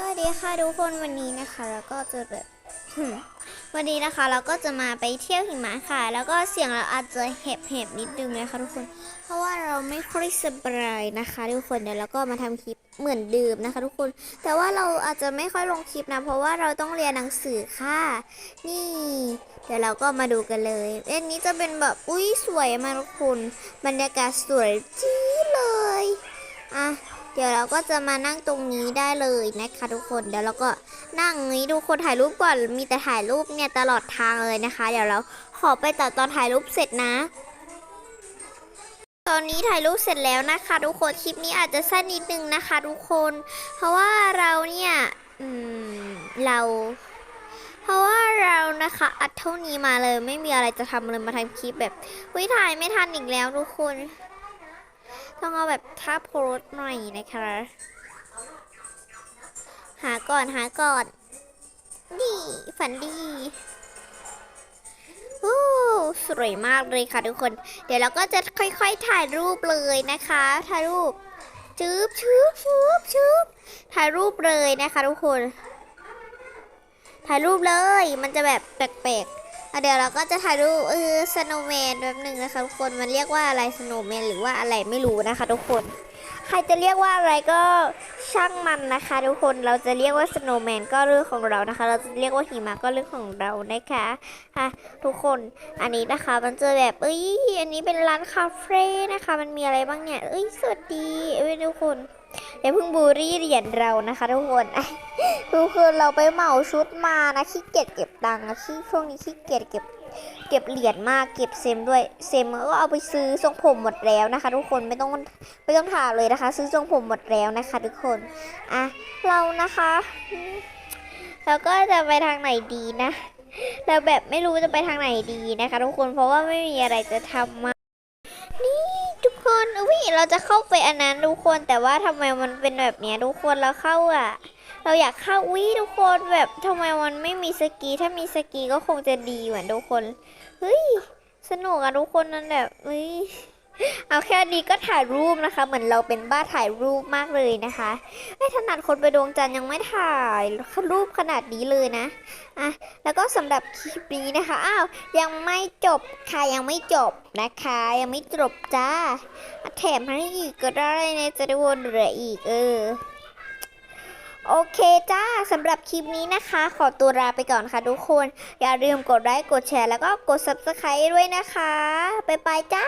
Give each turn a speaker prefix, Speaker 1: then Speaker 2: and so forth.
Speaker 1: สวัสดีค่ะทุกคนวันนี้นะคะแล้วก็จะแบบวันนี้นะคะเราก็จะมาไปเที่ยวหิมะค่ะ แล้วก็เสียงเราอาจจะเห็บเห็บๆนิดนึงนะคะทุกคน เพราะว่าเราไม่ค่อยสบายนะคะทุกคนเดี๋ยวเราก็มาทำคลิปเหมือนเดิมนะคะ ทุกคน แต่ว่าเราอาจจะไม่ค่อยลงคลิปนะ เพราะว่าเราต้องเรียนหนังสือค่ะ นี่ เดี๋ยวเราก็มาดูกันเลยเอ็นนี้จะเป็นแบบอุ้ยสวยมากทุกคนบรรยากาศสวยจี๊เลยอะ เดี๋ยวเราก็จะมานั่งตรงนี้ได้เลยนะคะทุกคน เดี๋ยวเราก็นั่งนี้ทุกคนถ่ายรูปก่อน มีแต่ถ่ายรูปเนี่ยตลอดทางเลยนะคะ เดี๋ยวเราขอไปตัดตอนถ่ายรูปเสร็จนะตอนนี้ถ่ายรูปเสร็จแล้วนะคะ ทุกคนคลิปนี้อาจจะสั้นนิดนึงนะคะ ทุกคน เพราะว่าเราเนี่ยอืมเรา เพราะว่าเรานะคะอัดเท่านี้มาเลยไม่มีอะไรจะทำเลยมาทำคลิปแบบวิถ่ายไม่ทันอีกแล้วทุกคน ต้องเอาแบบท่าโพสหน่อยนะคะ หาก่อนหาก่อนนี่ฝันดีโอ้สวยมากเลยค่ะทุกคน เดี๋ยวเราก็จะค่อยๆถ่ายรูปเลยนะคะ ถ่ายรูปชืบชืบชืบชืบถ่ายรูปเลยนะคะทุกคน ถ่ายรูปเลย มันจะแบบแปลกๆ เดี๋ยวเราก็จะถ่ายรูปเออสโนว์แมนแบบหนึ่งนะคะทุกคนมันเรียกว่าอะไรสโนว์แมนหรือว่าอะไรไม่รู้นะคะ ทุกคน ใครจะเรียกว่าอะไรก็ช่างมันนะคะ ทุกคนเราจะเรียกว่าสโนว์แมนก็เรื่องของเรานะคะ เราจะเรียกว่าหิมะก็เรื่องของเรานะคะอะทุกคนอันนี้นะคะมันจะแบบเอ้ยอันนี้เป็นร้านคาเฟ่นะคะ มันมีอะไรบ้างเนี่ยเอ้ยสวัสดีเอ้ยทุกคน อย่าเพิ่งบูลลี่เหรียญเรานะคะทุกคนทุกคนเราไปเหมาชุดมานะขี้เกียจเก็บตังค์นะขี้ช่วงนี้ขี้เกียจเก็บเก็บเหรียญมากเก็บเซมด้วยเซมก็เอาไปซื้อทรงผมหมดแล้วนะคะ ทุกคนไม่ต้องไม่ต้องถามเลยนะคะ ซื้อทรงผมหมดแล้วนะคะ ทุกคนอะเรานะคะเราก็จะไปทางไหนดีนะเราแบบไม่รู้จะไปทางไหนดีนะคะ ทุกคนเพราะว่าไม่มีอะไรจะทำมา คนอุ้ยเราจะเข้าไปอันนั้นทุกคน แต่ว่าทำไมมันเป็นแบบนี้ทุกคนเราเข้าอะ เราอยากเข้าวิทุกคนแบบทำไมมันไม่มีสกี ถ้ามีสกีก็คงจะดีเหมือนทุกคนเฮ้ยสนุกอะทุกคนนั่นแบบเฮ้ย เอาแค่นี้ก็ถ่ายรูปนะคะ เหมือนเราเป็นบ้าถ่ายรูปมากเลยนะคะไม่ถนัดคนไปดวงจันทร์ยังไม่ถ่ายรูปขนาดนี้เลยนะอะแล้วก็สำหรับคลิปนี้นะคะอ้าวยังไม่จบค่ะยังไม่จบนะคะ ยังไม่จบจ้าแถมให้อีกก็ได้นจะได้วนเหลืออีกเออโอเคจ้าสำหรับคลิปนี้นะคะ ขอตัวลาไปก่อนค่ะทุกคน อย่าลืมกดไลค์กดแชร์แล้วก็กด subscribe ด้วยนะคะบ๊ายบายจ้า